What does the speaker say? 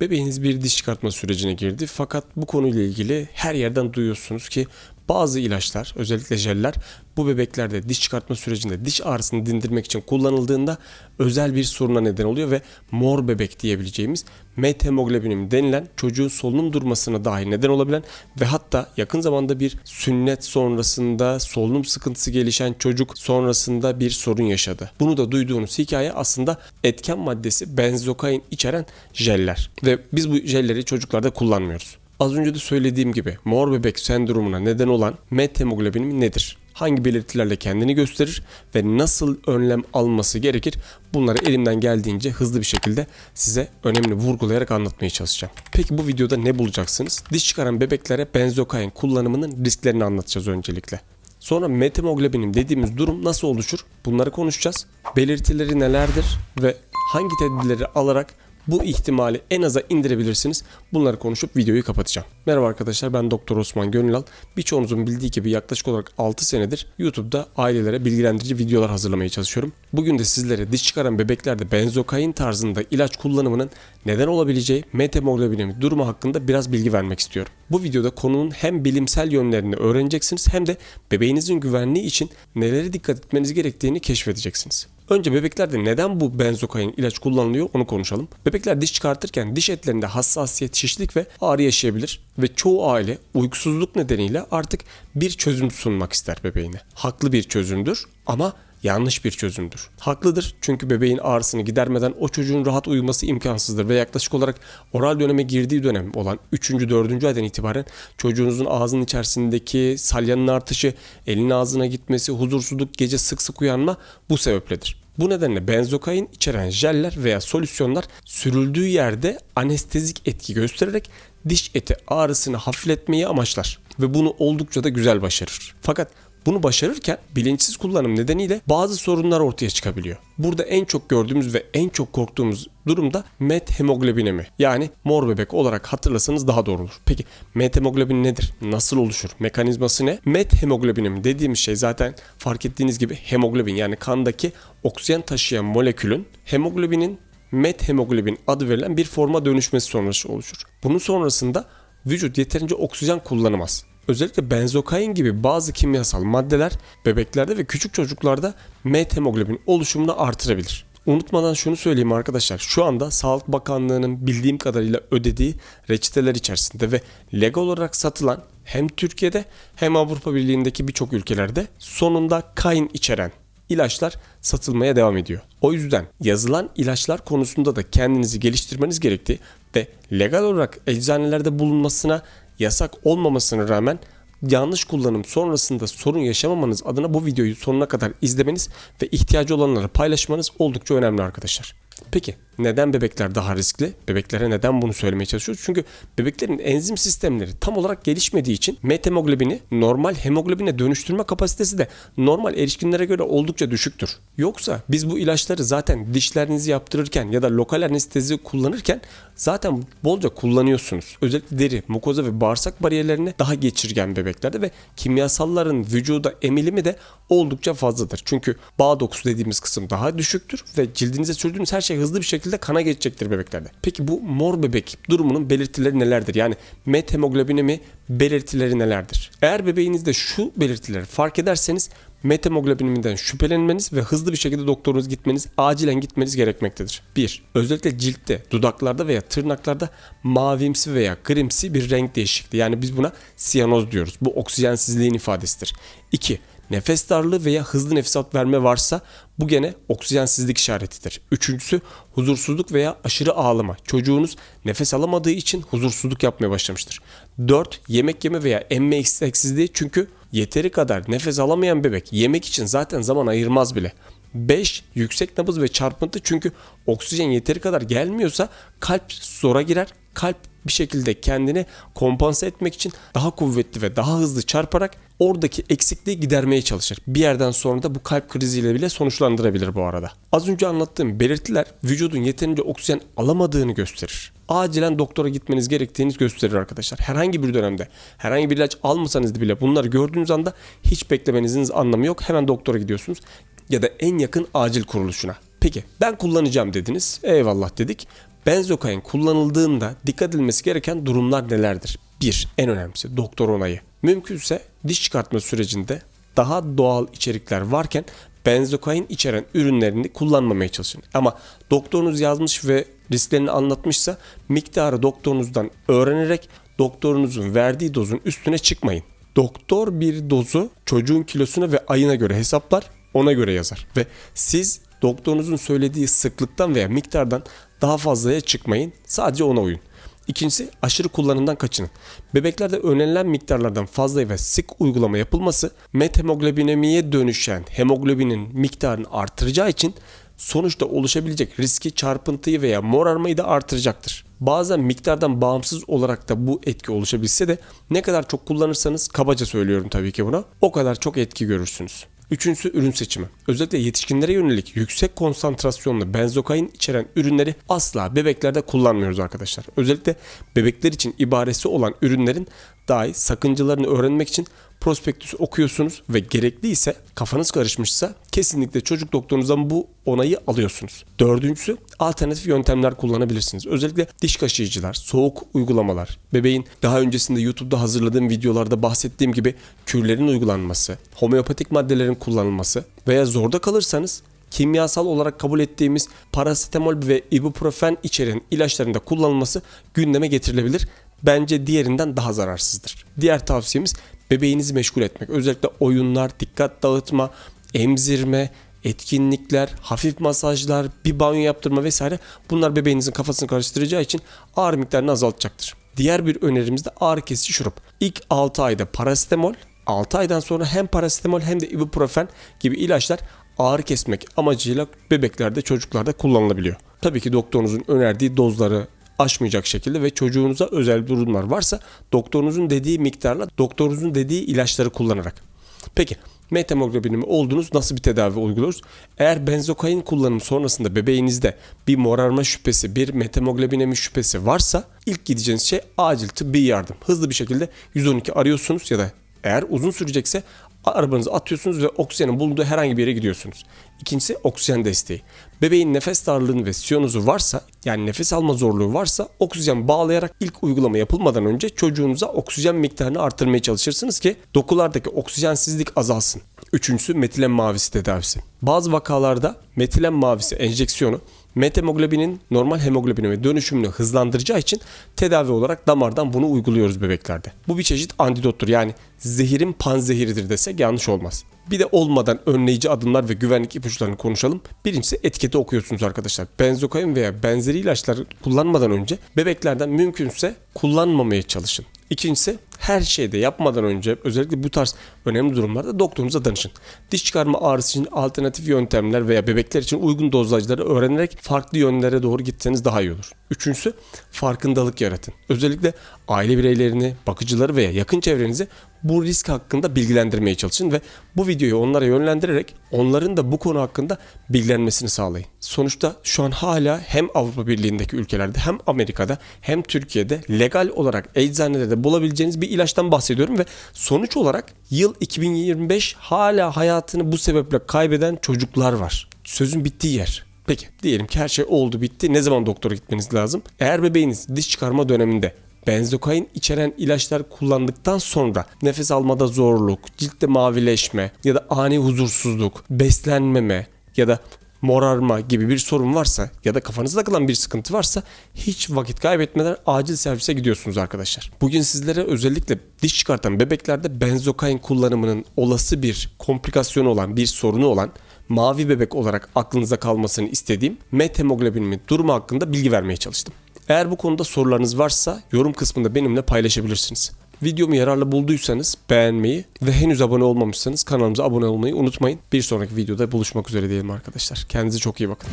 Bebeğiniz bir diş çıkartma sürecine girdi. Fakat bu konuyla ilgili her yerden duyuyorsunuz ki bazı ilaçlar özellikle jeller bu bebeklerde diş çıkartma sürecinde diş ağrısını dindirmek için kullanıldığında özel bir soruna neden oluyor ve mor bebek diyebileceğimiz methemoglobin denilen çocuğun solunum durmasına dahi neden olabilen ve hatta yakın zamanda bir sünnet sonrasında solunum sıkıntısı gelişen çocuk sonrasında bir sorun yaşadı. Bunu da duyduğunuz hikaye aslında etken maddesi benzokain içeren jeller ve biz bu jelleri çocuklarda kullanmıyoruz. Az önce de söylediğim gibi mor bebek sendromuna neden olan methemoglobin nedir? Hangi belirtilerle kendini gösterir ve nasıl önlem alması gerekir? Bunları elimden geldiğince hızlı bir şekilde size önemli vurgulayarak anlatmaya çalışacağım. Peki bu videoda ne bulacaksınız? Diş çıkaran bebeklere benzokain kullanımının risklerini anlatacağız öncelikle. Sonra methemoglobin dediğimiz durum nasıl oluşur? Bunları konuşacağız. Belirtileri nelerdir ve hangi tedbirleri alarak bu ihtimali en aza indirebilirsiniz. Bunları konuşup videoyu kapatacağım. Merhaba arkadaşlar ben Doktor Osman Gönülal. Birçoğunuzun bildiği gibi yaklaşık olarak 6 senedir YouTube'da ailelere bilgilendirici videolar hazırlamaya çalışıyorum. Bugün de sizlere diş çıkaran bebeklerde benzokain tarzında ilaç kullanımının neden olabileceği methemoglobinemi durumu hakkında biraz bilgi vermek istiyorum. Bu videoda konunun hem bilimsel yönlerini öğreneceksiniz hem de bebeğinizin güvenliği için nelere dikkat etmeniz gerektiğini keşfedeceksiniz. Önce bebeklerde neden bu benzokain ilaç kullanılıyor onu konuşalım. Bebekler diş çıkartırken diş etlerinde hassasiyet, şişlik ve ağrı yaşayabilir ve çoğu aile uykusuzluk nedeniyle artık bir çözüm sunmak ister bebeğine. Haklı bir çözümdür ama yanlış bir çözümdür. Haklıdır çünkü bebeğin ağrısını gidermeden o çocuğun rahat uyuması imkansızdır ve yaklaşık olarak oral döneme girdiği dönem olan 3. 4. aydan itibaren çocuğunuzun ağzının içerisindeki salyanın artışı, elin ağzına gitmesi, huzursuzluk, gece sık sık uyanma bu sebepledir. Bu nedenle benzokain içeren jeller veya solüsyonlar sürüldüğü yerde anestezik etki göstererek diş eti ağrısını hafifletmeyi amaçlar ve bunu oldukça da güzel başarır. Fakat bunu başarırken bilinçsiz kullanım nedeniyle bazı sorunlar ortaya çıkabiliyor. Burada en çok gördüğümüz ve en çok korktuğumuz durumda methemoglobinemi yani mor bebek olarak hatırlasanız daha doğru olur. Peki methemoglobin nedir? Nasıl oluşur? Mekanizması ne? Methemoglobinemi dediğimiz şey zaten fark ettiğiniz gibi hemoglobin yani kandaki oksijen taşıyan molekülün hemoglobinin methemoglobin adı verilen bir forma dönüşmesi sonrası oluşur. Bunun sonrasında vücut yeterince oksijen kullanamaz. Özellikle benzokain gibi bazı kimyasal maddeler bebeklerde ve küçük çocuklarda methemoglobin oluşumunu artırabilir. Unutmadan şunu söyleyeyim arkadaşlar. Şu anda Sağlık Bakanlığı'nın bildiğim kadarıyla ödediği reçeteler içerisinde ve legal olarak satılan hem Türkiye'de hem Avrupa Birliği'ndeki birçok ülkelerde sonunda kain içeren ilaçlar satılmaya devam ediyor. O yüzden yazılan ilaçlar konusunda da kendinizi geliştirmeniz gerektiği ve legal olarak eczanelerde bulunmasına yasak olmamasına rağmen yanlış kullanım sonrasında sorun yaşamamanız adına bu videoyu sonuna kadar izlemeniz ve ihtiyacı olanları paylaşmanız oldukça önemli arkadaşlar. Peki neden bebekler daha riskli? Bebeklere neden bunu söylemeye çalışıyoruz? Çünkü bebeklerin enzim sistemleri tam olarak gelişmediği için methemoglobini normal hemoglobine dönüştürme kapasitesi de normal erişkinlere göre oldukça düşüktür. Yoksa biz bu ilaçları zaten dişlerinizi yaptırırken ya da lokal anestezi kullanırken zaten bolca kullanıyorsunuz. Özellikle deri, mukoza ve bağırsak bariyerlerine daha geçirgen bebeklerde ve kimyasalların vücuda emilimi de oldukça fazladır. Çünkü bağ dokusu dediğimiz kısım daha düşüktür ve cildinize sürdüğünüz her şey hızlı bir şekilde kana geçecektir bebeklerde. Peki bu mor bebek durumunun belirtileri nelerdir? Yani methemoglobinemi belirtileri nelerdir? Eğer bebeğinizde şu belirtileri fark ederseniz methemoglobiniminden şüphelenmeniz ve hızlı bir şekilde doktorunuz gitmeniz, acilen gitmeniz gerekmektedir. 1. Özellikle ciltte, dudaklarda veya tırnaklarda mavimsi veya grimsi bir renk değişikliği. Yani biz buna siyanoz diyoruz. Bu oksijensizliğin ifadesidir. 2. Nefes darlığı veya hızlı nefes alıp verme varsa bu gene oksijensizlik işaretidir. Üçüncüsü huzursuzluk veya aşırı ağlama. Çocuğunuz nefes alamadığı için huzursuzluk yapmaya başlamıştır. 4. Yemek yeme veya emme isteksizliği çünkü yeteri kadar nefes alamayan bebek yemek için zaten zaman ayırmaz bile. 5. Yüksek nabız ve çarpıntı çünkü oksijen yeteri kadar gelmiyorsa kalp zora girer. Kalp bir şekilde kendini kompanse etmek için daha kuvvetli ve daha hızlı çarparak oradaki eksikliği gidermeye çalışır. Bir yerden sonra da bu kalp kriziyle bile sonuçlandırabilir bu arada. Az önce anlattığım belirtiler vücudun yeterince oksijen alamadığını gösterir. Acilen doktora gitmeniz gerektiğini gösterir arkadaşlar. Herhangi bir dönemde herhangi bir ilaç almasanız bile bunları gördüğünüz anda hiç beklemenizin anlamı yok. Hemen doktora gidiyorsunuz ya da en yakın acil kuruluşuna. Peki ben kullanacağım dediniz. Eyvallah dedik. Benzokain kullanıldığında dikkat edilmesi gereken durumlar nelerdir? 1. En önemlisi doktor onayı. Mümkünse diş çıkartma sürecinde daha doğal içerikler varken benzokain içeren ürünlerini kullanmamaya çalışın. Ama doktorunuz yazmış ve risklerini anlatmışsa miktarı doktorunuzdan öğrenerek doktorunuzun verdiği dozun üstüne çıkmayın. Doktor bir dozu çocuğun kilosuna ve ayına göre hesaplar, ona göre yazar. Ve siz doktorunuzun söylediği sıklıktan veya miktardan daha fazlaya çıkmayın. Sadece ona uyun. İkincisi aşırı kullanımdan kaçının. Bebeklerde önerilen miktarlardan fazla ve sık uygulama yapılması methemoglobinemiye dönüşen hemoglobinin miktarını artıracağı için sonuçta oluşabilecek riski çarpıntıyı veya morarmayı da artıracaktır. Bazen miktardan bağımsız olarak da bu etki oluşabilse de ne kadar çok kullanırsanız kabaca söylüyorum tabii ki buna o kadar çok etki görürsünüz. Üçüncüsü ürün seçimi. Özellikle yetişkinlere yönelik yüksek konsantrasyonlu benzokain içeren ürünleri asla bebeklerde kullanmıyoruz arkadaşlar. Özellikle bebekler için ibaresi olan ürünlerin dahi sakıncalarını öğrenmek için prospektüsü okuyorsunuz ve gerekliyse kafanız karışmışsa kesinlikle çocuk doktorunuzdan bu onayı alıyorsunuz. Dördüncüsü alternatif yöntemler kullanabilirsiniz. Özellikle diş kaşıyıcılar, soğuk uygulamalar, bebeğin daha öncesinde YouTube'da hazırladığım videolarda bahsettiğim gibi kürlerin uygulanması, homeopatik maddelerin kullanılması veya zorda kalırsanız kimyasal olarak kabul ettiğimiz parasetamol ve ibuprofen içeren ilaçların da kullanılması gündeme getirilebilir. Bence diğerinden daha zararsızdır. Diğer tavsiyemiz bebeğinizi meşgul etmek. Özellikle oyunlar, dikkat dağıtma, emzirme, etkinlikler, hafif masajlar, bir banyo yaptırma vesaire bunlar bebeğinizin kafasını karıştıracağı için ağrı miktarını azaltacaktır. Diğer bir önerimiz de ağrı kesici şurup. İlk 6 ayda parasetamol, 6 aydan sonra hem parasetamol hem de ibuprofen gibi ilaçlar ağrı kesmek amacıyla bebeklerde çocuklarda kullanılabiliyor. Tabii ki doktorunuzun önerdiği dozları aşmayacak şekilde ve çocuğunuza özel durumlar varsa doktorunuzun dediği miktarla doktorunuzun dediği ilaçları kullanarak. Peki methemoglobinemi oldunuz nasıl bir tedavi uyguluyoruz? Eğer benzokain kullanımı sonrasında bebeğinizde bir morarma şüphesi, bir methemoglobinemi şüphesi varsa ilk gideceğiniz şey acil tıbbi yardım. Hızlı bir şekilde 112 arıyorsunuz ya da eğer uzun sürecekse arabanızı atıyorsunuz ve oksijenin bulunduğu herhangi bir yere gidiyorsunuz. İkincisi oksijen desteği. Bebeğin nefes darlığının ve siyonuzu varsa yani nefes alma zorluğu varsa oksijen bağlayarak ilk uygulama yapılmadan önce çocuğunuza oksijen miktarını artırmaya çalışırsınız ki dokulardaki oksijensizlik azalsın. Üçüncüsü metilen mavisi tedavisi. Bazı vakalarda metilen mavisi enjeksiyonu methemoglobinin normal hemoglobine dönüşümünü hızlandıracağı için tedavi olarak damardan bunu uyguluyoruz bebeklerde. Bu bir çeşit antidottur yani zehirin panzehiridir desek yanlış olmaz. Bir de olmadan önleyici adımlar ve güvenlik ipuçlarını konuşalım. Birincisi etiketi okuyorsunuz arkadaşlar. Benzokain veya benzeri ilaçları kullanmadan önce bebeklerden mümkünse kullanmamaya çalışın. İkincisi her şeyde yapmadan önce özellikle bu tarz önemli durumlarda doktorunuza danışın. Diş çıkarma ağrısı için alternatif yöntemler veya bebekler için uygun dozajları öğrenerek farklı yönlere doğru gitseniz daha iyi olur. Üçüncüsü farkındalık yaratın. Özellikle aile bireylerini, bakıcıları veya yakın çevrenizi bu risk hakkında bilgilendirmeye çalışın ve bu videoyu onlara yönlendirerek onların da bu konu hakkında bilgilenmesini sağlayın. Sonuçta şu an hala hem Avrupa Birliği'ndeki ülkelerde hem Amerika'da hem Türkiye'de legal olarak eczanelerde bulabileceğiniz bir ilaçtan bahsediyorum ve sonuç olarak yıl 2025 hala hayatını bu sebeple kaybeden çocuklar var. Sözün bittiği yer. Peki diyelim ki her şey oldu bitti. Ne zaman doktora gitmeniz lazım? Eğer bebeğiniz diş çıkarma döneminde benzokain içeren ilaçlar kullandıktan sonra nefes almada zorluk, ciltte mavileşme ya da ani huzursuzluk, beslenmeme ya da morarma gibi bir sorun varsa ya da kafanızda kalan bir sıkıntı varsa hiç vakit kaybetmeden acil servise gidiyorsunuz arkadaşlar. Bugün sizlere özellikle diş çıkartan bebeklerde benzokain kullanımının olası bir komplikasyonu olan bir sorunu olan mavi bebek olarak aklınıza kalmasını istediğim methemoglobinimin durumu hakkında bilgi vermeye çalıştım. Eğer bu konuda sorularınız varsa yorum kısmında benimle paylaşabilirsiniz. Videomu yararlı bulduysanız beğenmeyi ve henüz abone olmamışsanız kanalımıza abone olmayı unutmayın. Bir sonraki videoda buluşmak üzere diyelim arkadaşlar. Kendinize çok iyi bakın.